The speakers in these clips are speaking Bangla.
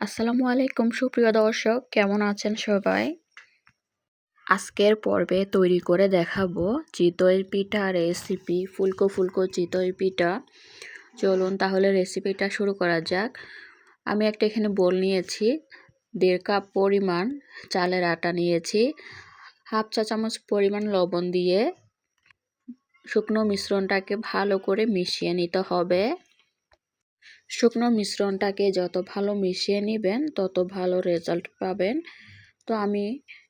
আসসালামু আলাইকুম, সুপ্রিয় দর্শক। কেমন আছেন সবাই? আজকের পর্বে তৈরি করে দেখাবো চিতই পিঠা রেসিপি ফুলকো ফুলকো চিতই পিঠা। চলুন তাহলে রেসিপিটা শুরু করা যাক। আমি একটা এখানে বোল নিয়েছি, দেড় কাপ পরিমাণ চালের আটা নিয়েছি, হাফ চা চামচ পরিমাণ লবণ দিয়ে শুকনো মিশ্রণটাকে ভালো করে মিশিয়ে নিতে হবে। শুকনো মিশ্রণটাকে যত ভালো মিশিয়ে নেবেন, তত ভালো রেজাল্ট পাবেন। তো আমি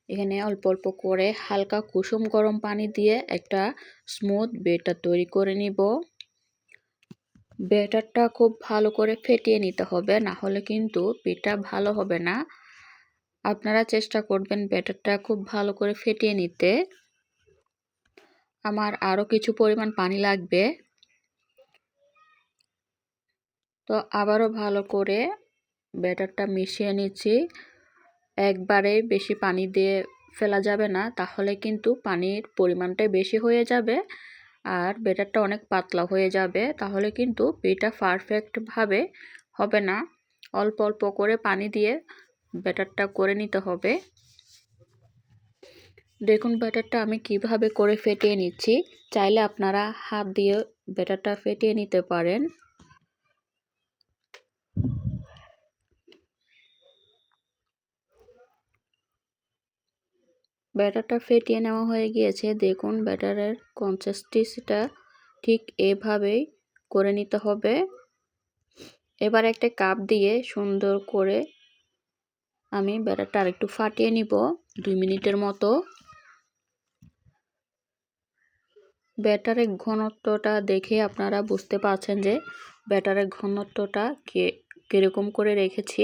এখানে অল্প অল্প করে হালকা কুসুম গরম পানি দিয়ে একটা স্মুথ বেটার তৈরি করে নিব। বেটারটা খুব ভালো করে ফেটিয়ে নিতে হবে, না হলে কিন্তু পিঠা ভালো হবে না। আপনারা চেষ্টা করবেন ব্যাটারটা খুব ভালো করে ফেটিয়ে নিতে। আমার আরও কিছু পরিমাণ পানি লাগবে। তো আবারও ভালো করে ব্যাটারটা মিশিয়ে নিচ্ছি। একবারে বেশি পানি দিয়ে ফেলা যাবে না, তাহলে কিন্তু পানির পরিমাণটাই বেশি হয়ে যাবে আর ব্যাটারটা অনেক পাতলা হয়ে যাবে, তাহলে কিন্তু পিঠা পারফেক্টভাবে হবে না। অল্প অল্প করে পানি দিয়ে ব্যাটারটা করে নিতে হবে। দেখুন ব্যাটারটা আমি কীভাবে করে ফেটিয়ে নিচ্ছি। চাইলে আপনারা হাত দিয়ে ব্যাটারটা ফেটিয়ে নিতে পারেন। ব্যাটারটা ফেটিয়ে নেওয়া হয়ে গিয়েছে। দেখুন, ব্যাটারের কনসিস্টেন্সিটা ঠিক এভাবেই করে নিতে হবে। এবার একটা কাপ দিয়ে সুন্দর করে আমি ব্যাটারটা আরেকটু ফাটিয়ে নিব, দুই মিনিটের মতো। ব্যাটারের ঘনত্বটা দেখে আপনারা বুঝতে পারছেন যে ব্যাটারের ঘনত্বটা কে, কীরকম করে রেখেছি।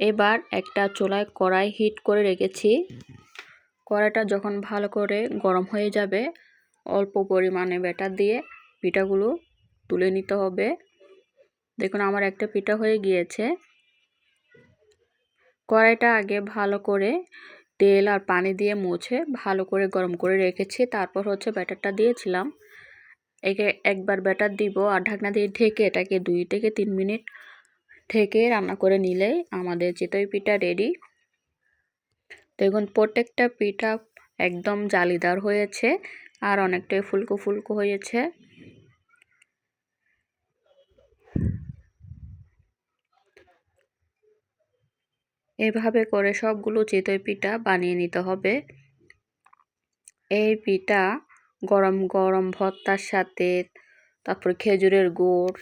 এবার একটা চোলায় কড়াই হিট করে রেখেছি। কড়াইটা যখন ভালো করে গরম হয়ে যাবে, অল্প পরিমাণে ব্যাটার দিয়ে পিঠাগুলো তুলে নিতে হবে। দেখুন, আমার একটা পিঠা হয়ে গিয়েছে। কড়াইটা আগে ভালো করে তেল আর পানি দিয়ে মুছে ভালো করে গরম করে রেখেছি। তারপর হচ্ছে ব্যাটারটা দিয়েছিলাম। একে একবার ব্যাটার দিব আর ঢাকনা দিয়ে ঢেকে এটাকে দুই থেকে তিন মিনিট ঢেকে রান্না করে নিলেই আমাদের চিতই পিঠা রেডি। দেখুন, প্রত্যেকটা পিঠা একদম জালিদার হয়েছে আর অনেকটাই ফুলকো ফুলকো হয়েছে। এভাবে করে সবগুলো চিতই পিঠা বানিয়ে নিতে হবে। এই পিঠা গরম গরম ভর্তার সাথে, তারপর খেজুরের গুড়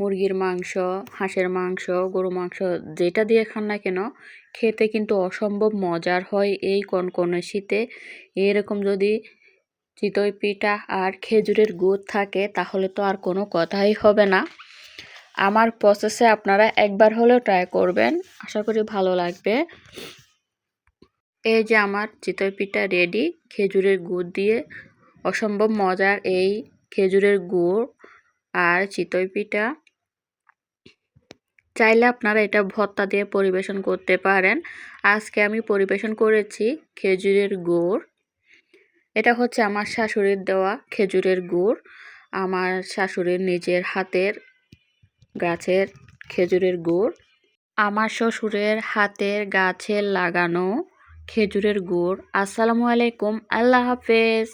মুরগির মাংস, হাঁসের মাংস গরু মাংস যেটা দিয়ে খান না কেন, খেতে কিন্তু অসম্ভব মজার হয় এই কনকনে শীতে। এরকম যদি চিতই পিঠা আর খেজুরের গুড় থাকে, তাহলে তো আর কোনো কথাই হবে না। আমার প্রসেসে আপনারা একবার হলেও ট্রাই করবেন, আশা করি ভালো লাগবে। এই যে আমার চিতই পিঠা রেডি খেজুরের গুড় দিয়ে অসম্ভব মজার এই খেজুরের গুড় আর চিতই পিঠা। চাইলে আপনারা এটা ভর্তা দিয়ে পরিবেশন করতে পারেন। আজকে আমি পরিবেশন করেছি খেজুরের গুড়। এটা হচ্ছে আমার শাশুড়ির দেওয়া খেজুরের গুড়। আমার শাশুড়ির নিজের হাতের গাছের খেজুরের গুড়। আমার শ্বশুরের হাতের গাছের লাগানো খেজুরের গুড়। আসসালামু আলাইকুম, আল্লাহ হাফেজ।